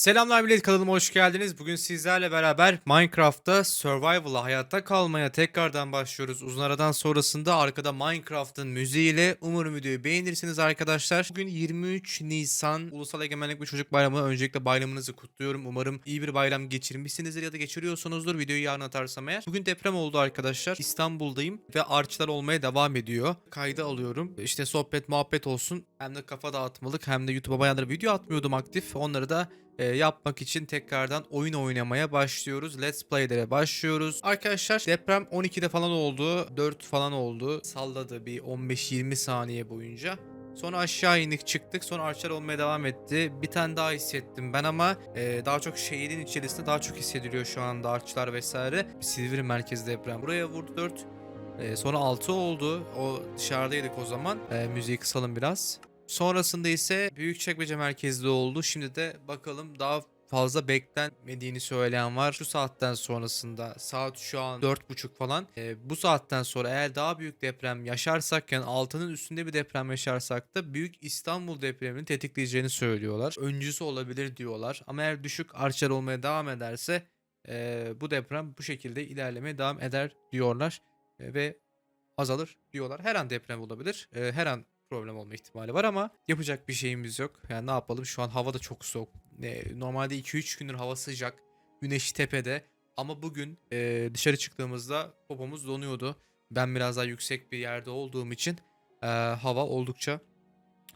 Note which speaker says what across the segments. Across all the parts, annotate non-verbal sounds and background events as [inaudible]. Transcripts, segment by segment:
Speaker 1: Selamlar millet kanalıma hoş geldiniz. Bugün sizlerle beraber Minecraft'ta Survival'a hayatta kalmaya tekrardan başlıyoruz. Uzun aradan sonrasında arkada Minecraft'ın müziğiyle umarım videoyu beğenirsiniz arkadaşlar. Bugün 23 Nisan Ulusal Egemenlik ve Çocuk Bayramı. Öncelikle bayramınızı kutluyorum. Umarım iyi bir bayram geçirmişsinizdir ya da geçiriyorsunuzdur. Videoyu yarın atarsam eğer. Bugün deprem oldu arkadaşlar. İstanbul'dayım ve arçlar olmaya devam ediyor. Kayda alıyorum. İşte sohbet muhabbet olsun. Hem de kafa dağıtmalık hem de YouTube'a bayağıdır video atmıyordum aktif. Onları da e, yapmak için tekrardan oyun oynamaya başlıyoruz. Let's Play'lere başlıyoruz. Arkadaşlar deprem 12'de falan oldu. 4 falan oldu. Salladı bir 15-20 saniye boyunca. Sonra aşağı indik çıktık. Sonra arçlar olmaya devam etti. Bir tane daha hissettim ben ama e, daha çok şehrin içerisinde daha çok hissediliyor şu anda arçlar vesaire. Silivri merkezi deprem. Buraya vurdu 4. E, sonra 6 oldu. O dışarıdaydık o zaman. E, müziği kısalım biraz. Sonrasında ise Büyükçekmece merkezli oldu. Şimdi de bakalım daha fazla beklenmediğini söyleyen var. Şu saatten sonrasında saat şu an 4.30 falan. Ee, bu saatten sonra eğer daha büyük deprem yaşarsak yani altının üstünde bir deprem yaşarsak da Büyük İstanbul depremini tetikleyeceğini söylüyorlar. Öncüsü olabilir diyorlar. Ama eğer düşük artçılar olmaya devam ederse ee, bu deprem bu şekilde ilerlemeye devam eder diyorlar. Ee, ve azalır diyorlar. Her an deprem olabilir. Ee, her an problem olma ihtimali var ama yapacak bir şeyimiz yok. Yani ne yapalım şu an hava da çok soğuk. Normalde 2-3 gündür hava sıcak. Güneş tepede ama bugün e, dışarı çıktığımızda popomuz donuyordu. Ben biraz daha yüksek bir yerde olduğum için e, hava oldukça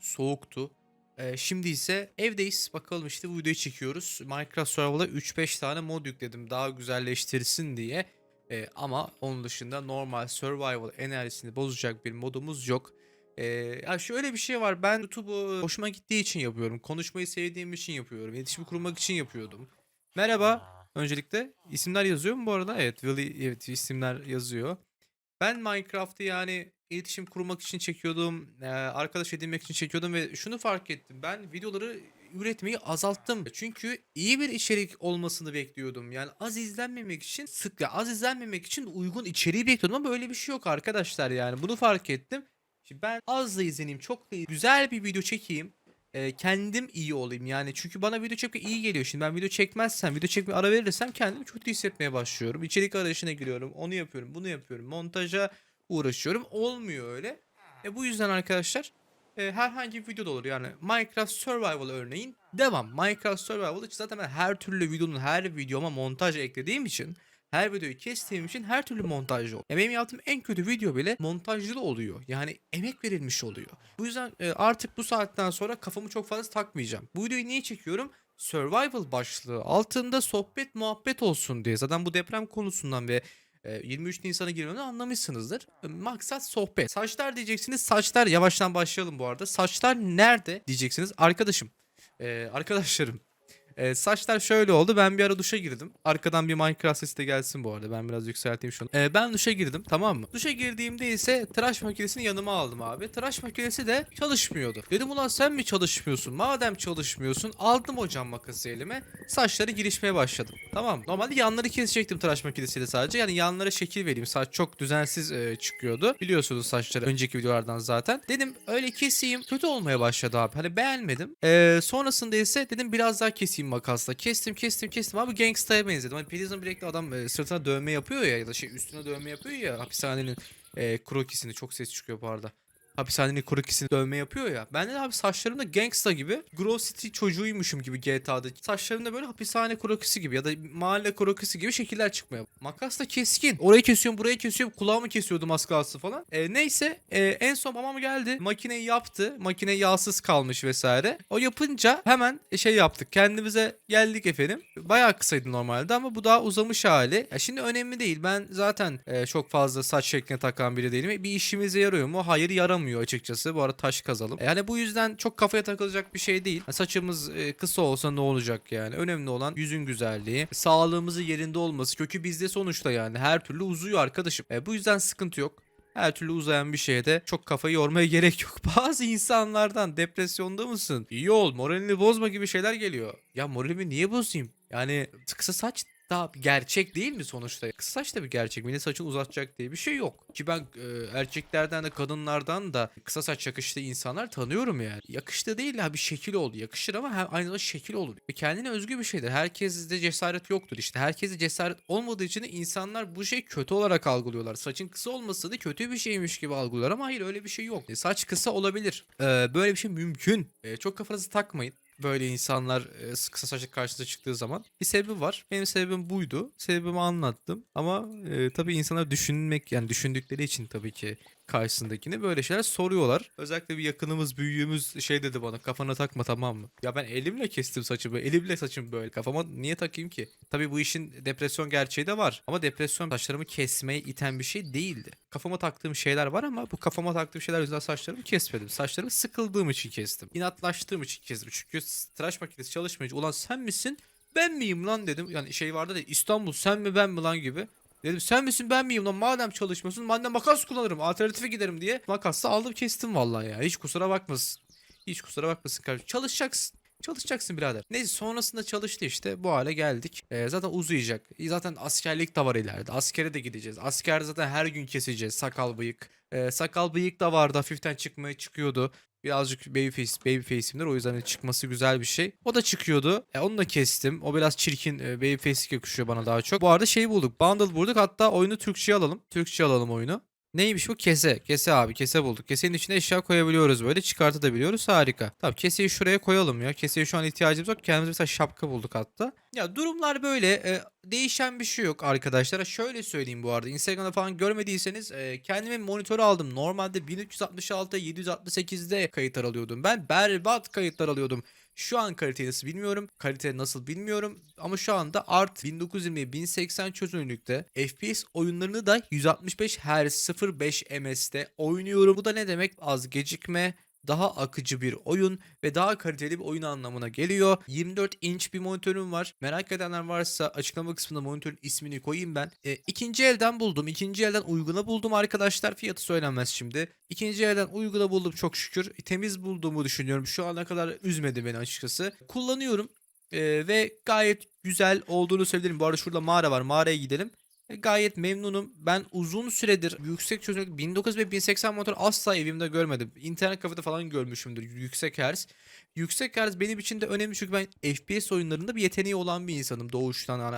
Speaker 1: soğuktu. E, şimdi ise evdeyiz. Bakalım işte bu videoyu çekiyoruz. Minecraft Survival'a 3-5 tane mod yükledim daha güzelleştirsin diye. E, ama onun dışında normal survival enerjisini bozacak bir modumuz yok. Ee, ya şöyle bir şey var. Ben YouTube'u hoşuma gittiği için yapıyorum. Konuşmayı sevdiğim için yapıyorum. İletişimi kurmak için yapıyordum. Merhaba. Öncelikle isimler yazıyor mu bu arada? Evet, Willy evet isimler yazıyor. Ben Minecraft'ı yani iletişim kurmak için çekiyordum. Arkadaş edinmek için çekiyordum ve şunu fark ettim. Ben videoları üretmeyi azalttım. Çünkü iyi bir içerik olmasını bekliyordum. Yani az izlenmemek için sık ya az izlenmemek için uygun içeriği bekliyordum ama böyle bir şey yok arkadaşlar yani. Bunu fark ettim. Şimdi ben az da izleneyim, çok da güzel bir video çekeyim. e, kendim iyi olayım yani çünkü bana video çekmek iyi geliyor. Şimdi ben video çekmezsem, video çekmeye ara verirsem kendimi kötü hissetmeye başlıyorum. İçerik arayışına giriyorum, onu yapıyorum, bunu yapıyorum, montaja uğraşıyorum. Olmuyor öyle. E bu yüzden arkadaşlar e, herhangi bir video da olur yani Minecraft Survival örneğin devam. Minecraft Survival için zaten ben her türlü videonun her videoma montaj eklediğim için her videoyu kestiğim için her türlü montajlı oluyor. Ya benim yaptığım en kötü video bile montajlı oluyor. Yani emek verilmiş oluyor. Bu yüzden e, artık bu saatten sonra kafamı çok fazla takmayacağım. Bu videoyu niye çekiyorum? Survival başlığı altında sohbet muhabbet olsun diye. Zaten bu deprem konusundan ve e, 23 Nisan'a girmeni anlamışsınızdır. E, Maksat sohbet. Saçlar diyeceksiniz. Saçlar yavaştan başlayalım bu arada. Saçlar nerede diyeceksiniz. Arkadaşım. e, arkadaşlarım. Ee, saçlar şöyle oldu. Ben bir ara duşa girdim. Arkadan bir Minecraft sesi de gelsin bu arada. Ben biraz yükselteyim şunu. Ee, ben duşa girdim tamam mı? Duşa girdiğimde ise tıraş makinesini yanıma aldım abi. Tıraş makinesi de çalışmıyordu. Dedim ulan sen mi çalışmıyorsun? Madem çalışmıyorsun aldım hocam makası elime. Saçları girişmeye başladım. Tamam? Normalde yanları kesecektim tıraş makinesiyle sadece. Yani yanlara şekil vereyim. Saç çok düzensiz e, çıkıyordu. Biliyorsunuz saçları önceki videolardan zaten. Dedim öyle keseyim. Kötü olmaya başladı abi. Hani beğenmedim. Ee, sonrasında ise dedim biraz daha keseyim makasla. Kestim kestim kestim abi gangsta'ya benzedim. Hani Prison Break'te adam e, sırtına dövme yapıyor ya ya da şey üstüne dövme yapıyor ya hapishanenin e, krokisini çok ses çıkıyor bu arada. Hapishanenin krokisini dövme yapıyor ya. Ben de abi saçlarım da gangsta gibi. Grove City çocuğuymuşum gibi GTA'da. Saçlarım da böyle hapishane krokisi gibi ya da mahalle krokisi gibi şekiller çıkmaya. Makas da keskin. Orayı kesiyorum burayı kesiyorum. Kulağımı kesiyordum az kalsın falan. E, neyse e, en son babam geldi. Makineyi yaptı. Makine yağsız kalmış vesaire. O yapınca hemen şey yaptık. Kendimize geldik efendim. Bayağı kısaydı normalde ama bu daha uzamış hali. Ya şimdi önemli değil. Ben zaten e, çok fazla saç şekline takan biri değilim. Bir işimize yarıyor mu? Hayır yaramıyor açıkçası. Bu arada taş kazalım. Yani bu yüzden çok kafaya takılacak bir şey değil. Saçımız e, kısa olsa ne olacak yani? Önemli olan yüzün güzelliği, sağlığımızın yerinde olması. Kökü bizde sonuçta yani. Her türlü uzuyor arkadaşım. E, bu yüzden sıkıntı yok. Her türlü uzayan bir şeye de çok kafayı yormaya [laughs] gerek yok. Bazı insanlardan depresyonda mısın? İyi ol, moralini bozma gibi şeyler geliyor. Ya moralimi niye bozayım? Yani kısa saç daha gerçek değil mi sonuçta? Kısa saç da bir gerçek. Millet saçını uzatacak diye bir şey yok. Ki ben e, erkeklerden de kadınlardan da kısa saç yakıştığı insanlar tanıyorum yani. Yakıştı değil ha bir şekil oldu. Yakışır ama hem aynı zamanda şekil olur. Ve kendine özgü bir şeydir. Herkeste cesaret yoktur işte. Herkeste cesaret olmadığı için insanlar bu şey kötü olarak algılıyorlar. Saçın kısa olması da kötü bir şeymiş gibi algılıyorlar ama hayır öyle bir şey yok. E, saç kısa olabilir. E, böyle bir şey mümkün. E, çok kafanızı takmayın böyle insanlar e, kısa saçlı karşınıza çıktığı zaman bir sebebi var. Benim sebebim buydu. Sebebimi anlattım. Ama e, tabii insanlar düşünmek yani düşündükleri için tabii ki karşısındakini böyle şeyler soruyorlar. Özellikle bir yakınımız, büyüğümüz şey dedi bana kafana takma tamam mı? Ya ben elimle kestim saçımı. Elimle saçım böyle. Kafama niye takayım ki? Tabii bu işin depresyon gerçeği de var. Ama depresyon saçlarımı kesmeye iten bir şey değildi. Kafama taktığım şeyler var ama bu kafama taktığım şeyler yüzünden saçlarımı kesmedim. Saçlarımı sıkıldığım için kestim. İnatlaştığım için kestim. Çünkü tıraş makinesi çalışmayınca ulan sen misin? Ben miyim lan dedim. Yani şey vardı da İstanbul sen mi ben mi lan gibi. Dedim sen misin ben miyim lan madem çalışmıyorsun madem makas kullanırım alternatife giderim diye makasla aldım kestim vallahi ya hiç kusura bakmasın. Hiç kusura bakmasın kardeşim çalışacaksın. Çalışacaksın birader. Neyse sonrasında çalıştı işte bu hale geldik. Ee, zaten uzayacak. Zaten askerlik de var ileride. Askere de gideceğiz. Asker zaten her gün keseceğiz sakal bıyık. Ee, sakal bıyık da vardı hafiften çıkmaya çıkıyordu. Birazcık babyface, babyface'imdir o yüzden çıkması güzel bir şey. O da çıkıyordu. E, onu da kestim. O biraz çirkin e, babyface'lik yakışıyor bana daha çok. Bu arada şey bulduk. Bundle bulduk. Hatta oyunu Türkçe'ye alalım. Türkçe alalım oyunu. Neymiş bu? Kese. Kese abi. Kese bulduk. Kesenin içine eşya koyabiliyoruz böyle. Çıkartabiliyoruz. Harika. Tamam keseyi şuraya koyalım ya. Keseye şu an ihtiyacımız yok. Kendimize mesela şapka bulduk hatta. Ya durumlar böyle. E, değişen bir şey yok arkadaşlar. Şöyle söyleyeyim bu arada. Instagram'da falan görmediyseniz e, kendime monitör aldım. Normalde 1366 768'de kayıtlar alıyordum. Ben berbat kayıtlar alıyordum. Şu an kaliteyi nasıl bilmiyorum. Kalite nasıl bilmiyorum. Ama şu anda art 1920 1080 çözünürlükte FPS oyunlarını da 165 Hz 05 MS'te oynuyorum. Bu da ne demek? Az gecikme, daha akıcı bir oyun ve daha kaliteli bir oyun anlamına geliyor. 24 inç bir monitörüm var. Merak edenler varsa açıklama kısmında monitörün ismini koyayım ben. E, ikinci elden buldum. İkinci elden uyguna buldum arkadaşlar. Fiyatı söylenmez şimdi. İkinci elden uyguna buldum çok şükür. E, temiz bulduğumu düşünüyorum. Şu ana kadar üzmedi beni açıkçası. Kullanıyorum. E, ve gayet güzel olduğunu söyleyebilirim. Bu arada şurada mağara var. Mağaraya gidelim. E, Gayet memnunum. Ben uzun süredir yüksek çözünürlük 1900 ve 1080 motor asla evimde görmedim. İnternet kafede falan görmüşümdür yüksek hertz. Yüksek hertz benim için de önemli çünkü ben FPS oyunlarında bir yeteneği olan bir insanım doğuştan. Hani,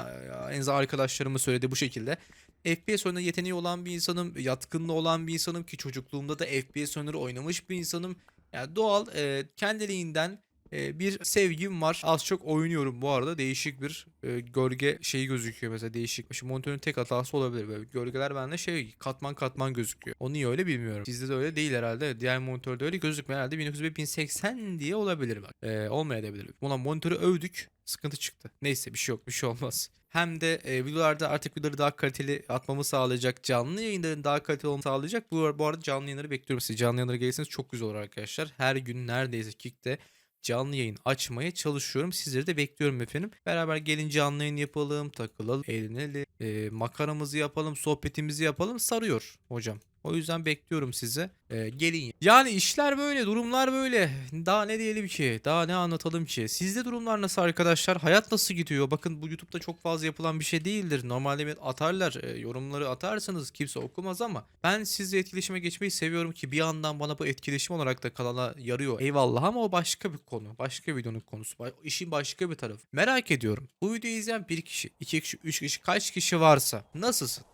Speaker 1: en azından arkadaşlarımı söyledi bu şekilde. FPS oyununda yeteneği olan bir insanım, yatkınlığı olan bir insanım ki çocukluğumda da FPS oyunları oynamış bir insanım. Yani doğal e, kendiliğinden e, bir sevgim var. Az çok oynuyorum bu arada. Değişik bir e, gölge şeyi gözüküyor mesela değişik. Şimdi monitörün tek hatası olabilir böyle. Gölgeler bende şey katman katman gözüküyor. Onu niye öyle bilmiyorum. Sizde de öyle değil herhalde. Diğer monitörde öyle gözükmüyor herhalde. 1900 ve 1080 diye olabilir bak. E, olmayabilir. Ulan monitörü övdük. Sıkıntı çıktı. Neyse bir şey yok bir şey olmaz. Hem de e, videolarda artık videoları daha kaliteli atmamı sağlayacak. Canlı yayınların daha kaliteli olmamı sağlayacak. Bu, bu arada canlı yayınları bekliyorum sizi. Canlı yayınlara gelirseniz çok güzel olur arkadaşlar. Her gün neredeyse Kick'te canlı yayın açmaya çalışıyorum. Sizleri de bekliyorum efendim. Beraber gelin canlı yayın yapalım, takılalım, eğlenelim, e, makaramızı yapalım, sohbetimizi yapalım. Sarıyor hocam. O yüzden bekliyorum size. E, gelin. Yani işler böyle, durumlar böyle. Daha ne diyelim ki? Daha ne anlatalım ki? Sizde durumlar nasıl arkadaşlar? Hayat nasıl gidiyor? Bakın bu YouTube'da çok fazla yapılan bir şey değildir. Normalde atarlar, e, yorumları atarsanız kimse okumaz ama ben sizle etkileşime geçmeyi seviyorum ki bir yandan bana bu etkileşim olarak da kanala yarıyor. Eyvallah ama o başka bir konu. Başka videonun konusu. İşin başka bir tarafı. Merak ediyorum. Bu videoyu izleyen bir kişi, iki kişi, üç kişi, kaç kişi varsa nasılsın?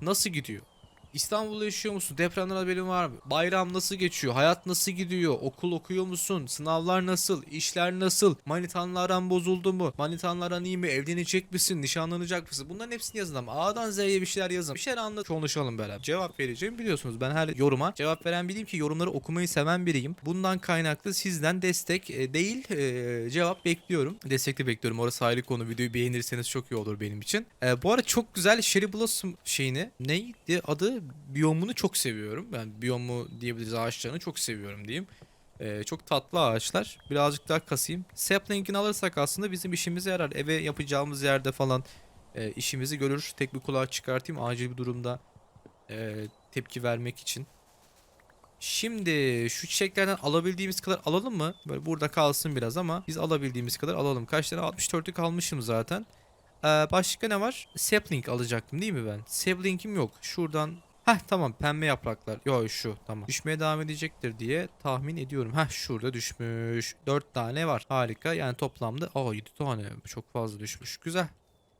Speaker 1: Nasıl gidiyor? İstanbul'da yaşıyor musun? Depremden haberin var mı? Bayram nasıl geçiyor? Hayat nasıl gidiyor? Okul okuyor musun? Sınavlar nasıl? İşler nasıl? Manitanla aran bozuldu mu? Manitanla aran iyi mi? Evlenecek misin? Nişanlanacak mısın? Bunların hepsini yazın ama A'dan Z'ye bir şeyler yazın. Bir şeyler anlat konuşalım beraber. Cevap vereceğim biliyorsunuz. Ben her yoruma cevap veren biriyim ki yorumları okumayı seven biriyim. Bundan kaynaklı sizden destek e, değil e, cevap bekliyorum. Destekli bekliyorum. Orası ayrı konu. Videoyu beğenirseniz çok iyi olur benim için. E, bu arada çok güzel Sherry Blossom şeyini neydi adı? Biyomunu çok seviyorum. Ben biyomu diyebiliriz ağaçlarını çok seviyorum diyeyim. Ee, çok tatlı ağaçlar. Birazcık daha kasayım. Sapling'ini alırsak aslında bizim işimize yarar. Eve yapacağımız yerde falan e, işimizi görür. Tek bir kulağı çıkartayım acil bir durumda e, tepki vermek için. Şimdi şu çiçeklerden alabildiğimiz kadar alalım mı? Böyle burada kalsın biraz ama biz alabildiğimiz kadar alalım. Kaç tane? 64'lük almışım zaten. Ee, başka ne var? Sapling alacaktım değil mi ben? Sapling'im yok. Şuradan Heh tamam pembe yapraklar. Yo şu tamam. Düşmeye devam edecektir diye tahmin ediyorum. Heh şurada düşmüş. 4 tane var. Harika. Yani toplamda aa 7 tane. Çok fazla düşmüş. Güzel.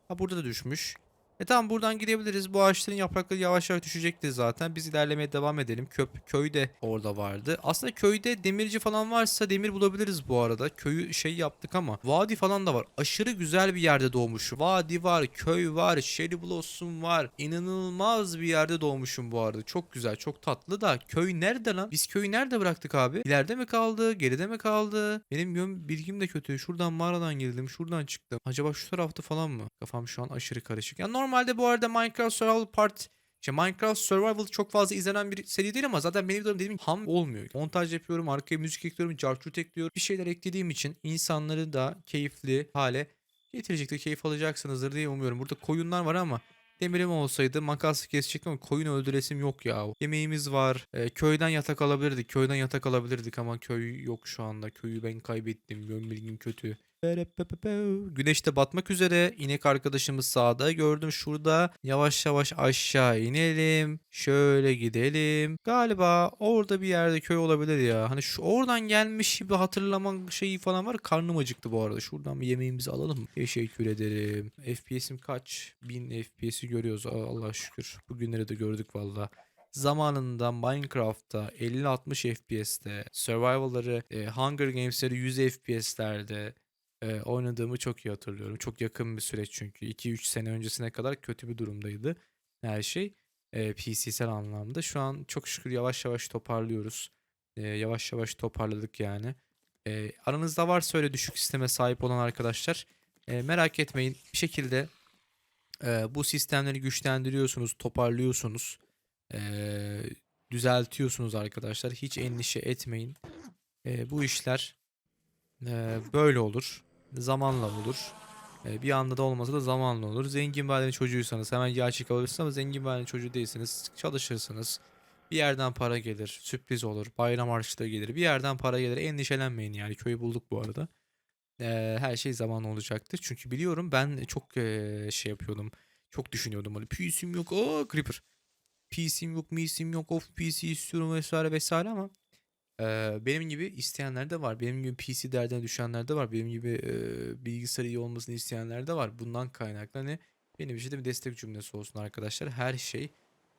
Speaker 1: Ha burada da düşmüş. E tamam buradan gidebiliriz. Bu ağaçların yaprakları yavaş yavaş düşecektir zaten. Biz ilerlemeye devam edelim. Köp köy de orada vardı. Aslında köyde demirci falan varsa demir bulabiliriz bu arada. Köyü şey yaptık ama vadi falan da var. Aşırı güzel bir yerde doğmuş. Vadi var, köy var, Sherry Blossom var. İnanılmaz bir yerde doğmuşum bu arada. Çok güzel, çok tatlı da köy nerede lan? Biz köyü nerede bıraktık abi? İleride mi kaldı? Geride mi kaldı? Benim yön bilgim de kötü. Şuradan mağaradan girdim, şuradan çıktım. Acaba şu tarafta falan mı? Kafam şu an aşırı karışık. Ya normalde bu arada Minecraft Survival Part işte Minecraft Survival çok fazla izlenen bir seri değil ama zaten benim videolarım dediğim ham olmuyor. Montaj yapıyorum, arkaya müzik ekliyorum, cartçut ekliyorum. Bir şeyler eklediğim için insanları da keyifli hale getirecektir. Keyif alacaksınızdır diye umuyorum. Burada koyunlar var ama Demirim olsaydı makas kesecektim ama koyun öldüresim yok ya. Yemeğimiz var. Ee, köyden yatak alabilirdik. Köyden yatak alabilirdik ama köy yok şu anda. Köyü ben kaybettim. Yön bilgim kötü. Güneş de batmak üzere. İnek arkadaşımız sağda gördüm şurada. Yavaş yavaş aşağı inelim. Şöyle gidelim. Galiba orada bir yerde köy olabilir ya. Hani şu oradan gelmiş gibi hatırlama şeyi falan var. Karnım acıktı bu arada. Şuradan bir yemeğimizi alalım? Teşekkür ederim. FPS'im kaç? 1000 FPS'i görüyoruz. Allah şükür. Bugünleri de gördük valla zamanında Minecraft'ta 50-60 FPS'te, Survival'ları, e, Hunger Games'leri 100 FPS'lerde e, oynadığımı çok iyi hatırlıyorum. Çok yakın bir süreç çünkü. 2-3 sene öncesine kadar kötü bir durumdaydı her şey. E, PC'sel anlamda. Şu an çok şükür yavaş yavaş toparlıyoruz. E, yavaş yavaş toparladık yani. E, aranızda varsa öyle düşük sisteme sahip olan arkadaşlar e, merak etmeyin. Bir şekilde e, bu sistemleri güçlendiriyorsunuz, toparlıyorsunuz. e, düzeltiyorsunuz arkadaşlar. Hiç endişe etmeyin. E, bu işler e, böyle olur. Zamanla olur. E, bir anda da olmasa da zamanla olur. Zengin bir ailenin çocuğuysanız hemen gerçek alırsınız ama zengin bir ailenin çocuğu değilseniz çalışırsınız. Bir yerden para gelir. Sürpriz olur. Bayram harçlığı gelir. Bir yerden para gelir. Endişelenmeyin yani. Köyü bulduk bu arada. E, her şey zamanla olacaktır. Çünkü biliyorum ben çok e, şey yapıyordum. Çok düşünüyordum. Hani PC'm yok. Aa Creeper. PC'm yok, MC'm yok. Of PC istiyorum vesaire vesaire ama benim gibi isteyenler de var. Benim gibi PC derdine düşenler de var. Benim gibi e, bilgisayarı iyi olmasını isteyenler de var. Bundan kaynaklı hani benim için de bir destek cümlesi olsun arkadaşlar. Her şey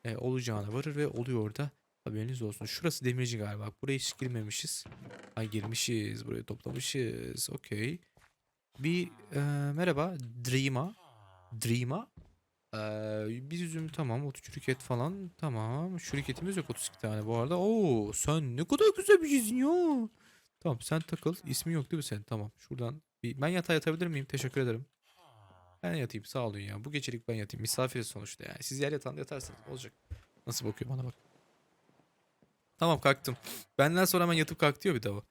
Speaker 1: e, olacağına varır ve oluyor da haberiniz olsun. Şurası demirci galiba. Buraya hiç girmemişiz. Ha girmişiz. Burayı toplamışız. Okey. Bir e, merhaba. Dream'a. Dream'a. Ee, bir üzüm tamam. 30 şirket falan tamam. Şirketimiz yok 32 tane bu arada. Oo sen ne kadar güzel bir çizin ya. Tamam sen takıl. İsmi yok değil mi senin? Tamam. Şuradan bir... ben yatağa yatabilir miyim? Teşekkür ederim. Ben yatayım sağ olun ya. Bu gecelik ben yatayım. Misafiriz sonuçta yani. Siz yer yatağında yatarsınız. Olacak. Nasıl bakıyor bana bak. Tamam kalktım. Benden sonra hemen yatıp kalk diyor bir daha. o.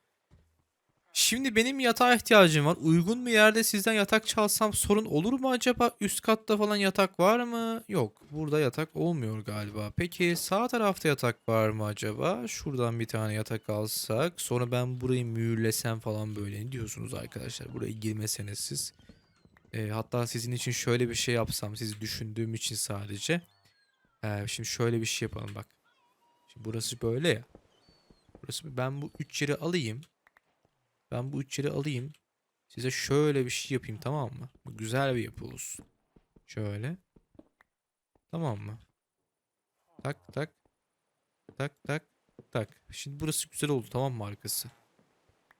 Speaker 1: Şimdi benim yatağa ihtiyacım var. Uygun bir yerde sizden yatak çalsam sorun olur mu acaba? Üst katta falan yatak var mı? Yok. Burada yatak olmuyor galiba. Peki sağ tarafta yatak var mı acaba? Şuradan bir tane yatak alsak. Sonra ben burayı mühürlesem falan böyle. Diyorsunuz arkadaşlar? Buraya girmeseniz siz. Ee, hatta sizin için şöyle bir şey yapsam. Sizi düşündüğüm için sadece. Ee, şimdi şöyle bir şey yapalım bak. Şimdi burası böyle ya. Burası ben bu üç yeri alayım. Ben bu üç yeri alayım. Size şöyle bir şey yapayım tamam mı? Güzel bir yapı olsun. Şöyle. Tamam mı? Tak tak. Tak tak tak. Şimdi burası güzel oldu tamam mı arkası?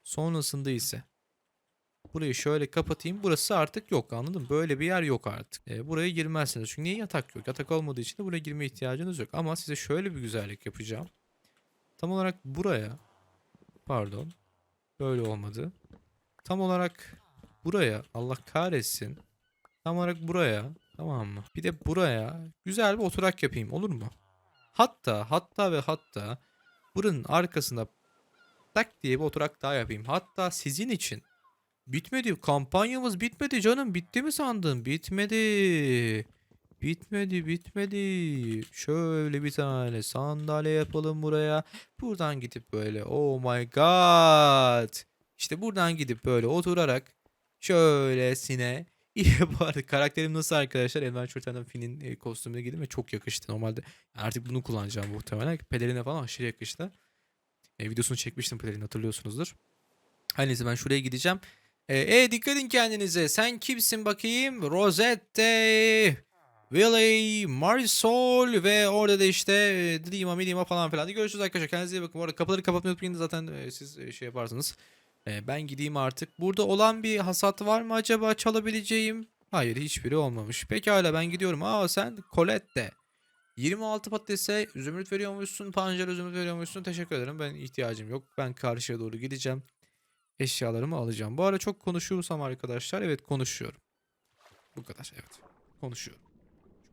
Speaker 1: Sonrasında ise burayı şöyle kapatayım. Burası artık yok anladın mı? Böyle bir yer yok artık. E, buraya girmezsiniz. Çünkü niye yatak yok? Yatak olmadığı için de buraya girme ihtiyacınız yok. Ama size şöyle bir güzellik yapacağım. Tam olarak buraya pardon Böyle olmadı. Tam olarak buraya Allah kahretsin. Tam olarak buraya tamam mı? Bir de buraya güzel bir oturak yapayım olur mu? Hatta hatta ve hatta buranın arkasında tak diye bir oturak daha yapayım. Hatta sizin için bitmedi. Kampanyamız bitmedi canım. Bitti mi sandın? Bitmedi. Bitmedi bitmedi. Şöyle bir tane sandalye yapalım buraya. Buradan gidip böyle oh my god. İşte buradan gidip böyle oturarak şöylesine [laughs] arada karakterim nasıl arkadaşlar? Adventure Time'da Finn'in e, kostümüne giydim ve çok yakıştı. Normalde artık bunu kullanacağım muhtemelen. Pelerine falan aşırı yakıştı. E, videosunu çekmiştim pelerin hatırlıyorsunuzdur. Her neyse ben şuraya gideceğim. E, e, dikkat edin kendinize. Sen kimsin bakayım? Rosette, Willy, Marisol ve orada da işte e, Drima, Milima falan filan. Görüşürüz arkadaşlar. Kendinize iyi bakın. Bu arada kapıları kapatmayı unutmayın zaten e, siz e, şey yaparsınız. E, ben gideyim artık. Burada olan bir hasat var mı acaba çalabileceğim? Hayır hiçbiri olmamış. Pekala ben gidiyorum. Aa sen Colette. 26 patatese zümrüt veriyormuşsun. Pancara zümrüt veriyormuşsun. Teşekkür ederim. Ben ihtiyacım yok. Ben karşıya doğru gideceğim. Eşyalarımı alacağım. Bu ara çok konuşuyorsam arkadaşlar evet konuşuyorum. Bu kadar evet. Konuşuyorum.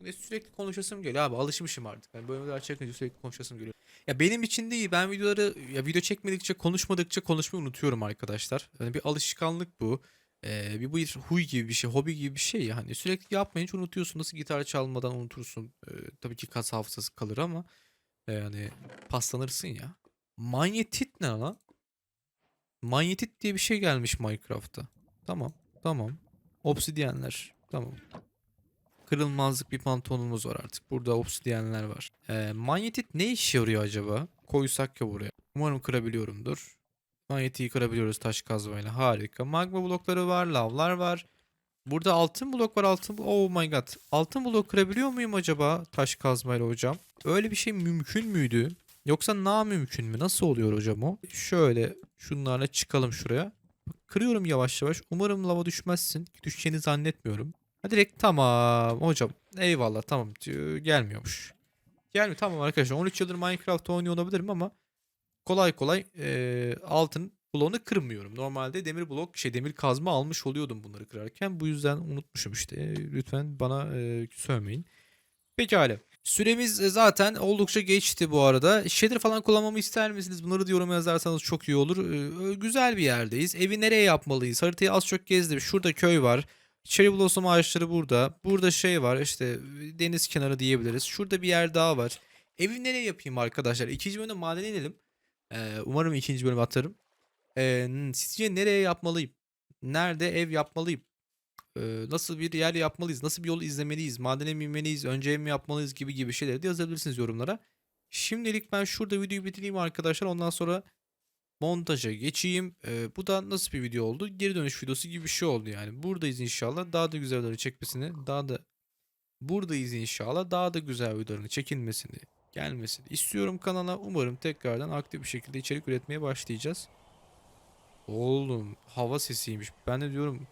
Speaker 1: Çünkü sürekli konuşasım geliyor abi. Alışmışım artık. Ben böyle videolar çekince sürekli konuşasım geliyor. Ya benim için değil. Ben videoları ya video çekmedikçe konuşmadıkça konuşmayı unutuyorum arkadaşlar. Yani bir alışkanlık bu. Ee, bir bu huy gibi bir şey, hobi gibi bir şey ya. Hani sürekli yapmayınca unutuyorsun. Nasıl gitar çalmadan unutursun. Ee, tabii ki kas hafızası kalır ama e, yani paslanırsın ya. Manyetit ne lan? Manyetit diye bir şey gelmiş Minecraft'ta. Tamam, tamam. Obsidyenler. Tamam. Kırılmazlık bir pantolonumuz var artık. Burada obsidyenler var. Ee, manyetit ne işe yarıyor acaba? Koysak ya buraya. Umarım kırabiliyorumdur. Manyetiği kırabiliyoruz taş kazmayla. Harika. Magma blokları var, lavlar var. Burada altın blok var. Altın Oh my god. Altın blok kırabiliyor muyum acaba taş kazmayla hocam? Öyle bir şey mümkün müydü? Yoksa na mümkün mü? Nasıl oluyor hocam o? Şöyle şunlarla çıkalım şuraya. Kırıyorum yavaş yavaş. Umarım lava düşmezsin. Düşeceğini zannetmiyorum. Ha direkt tamam hocam. Eyvallah tamam. Tüh, Gelmiyormuş. Gelmiyor tamam arkadaşlar. 13 yıldır Minecraft oynuyor olabilirim ama kolay kolay eee, altın bloğunu kırmıyorum. Normalde demir blok şey demir kazma almış oluyordum bunları kırarken. Bu yüzden unutmuşum işte. E, Lütfen bana e, sövmeyin. Pekala. Süremiz e, zaten oldukça geçti bu arada. Shader falan kullanmamı ister misiniz? Bunları da yoruma yazarsanız çok iyi olur. Ee, güzel bir yerdeyiz. Evi nereye yapmalıyız? Haritayı az çok gezdim. Şurada köy var. Cherry blossom ağaçları burada. Burada şey var işte deniz kenarı diyebiliriz. Şurada bir yer daha var. Evi nereye yapayım arkadaşlar? İkinci bölümde madene inelim. Ee, umarım ikinci bölüm atarım. Ee, sizce nereye yapmalıyım? Nerede ev yapmalıyım? Ee, nasıl bir yer yapmalıyız? Nasıl bir yol izlemeliyiz? Madene mi inmeliyiz? Önce ev mi yapmalıyız gibi gibi şeyleri de yazabilirsiniz yorumlara. Şimdilik ben şurada videoyu bitireyim arkadaşlar. Ondan sonra montaja geçeyim. Ee, bu da nasıl bir video oldu? Geri dönüş videosu gibi bir şey oldu yani. Buradayız inşallah. Daha da güzel videoları çekmesini, daha da buradayız inşallah. Daha da güzel videoların çekilmesini, gelmesini istiyorum kanala. Umarım tekrardan aktif bir şekilde içerik üretmeye başlayacağız. Oğlum hava sesiymiş. Ben de diyorum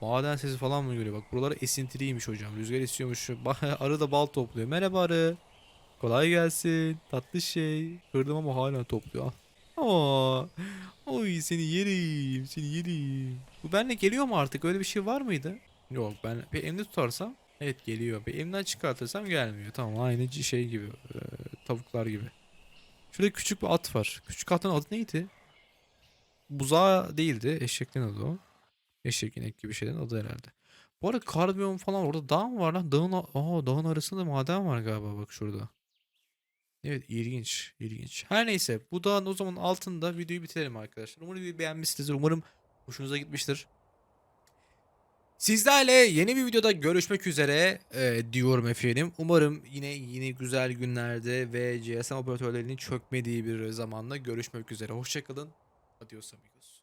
Speaker 1: maden sesi falan mı geliyor? Bak buralar esintiliymiş hocam. Rüzgar esiyormuş. [laughs] Arı da bal topluyor. Merhaba arı. Kolay gelsin. Tatlı şey. Kırdım ama hala topluyor. Aa, oy seni yerim. Seni yerim. Bu benimle geliyor mu artık? Öyle bir şey var mıydı? Yok ben bir elimde tutarsam evet geliyor. Bir elimden çıkartırsam gelmiyor. Tamam aynı şey gibi. e, tavuklar gibi. Şurada küçük bir at var. Küçük atın adı neydi? Buzağı değildi. Eşeklerin adı o. Eşek inek gibi şeylerin adı herhalde. Bu arada karbon falan orada dağ mı var lan? Dağın, aa, dağın arasında maden var galiba bak şurada. Evet ilginç ilginç. Her neyse bu dağın o zaman altında videoyu bitirelim arkadaşlar. Umarım videoyu beğenmişsinizdir. Umarım hoşunuza gitmiştir. Sizlerle yeni bir videoda görüşmek üzere e, diyorum efendim. Umarım yine yine güzel günlerde ve GSM operatörlerinin çökmediği bir zamanda görüşmek üzere. Hoşçakalın. Adios amigos.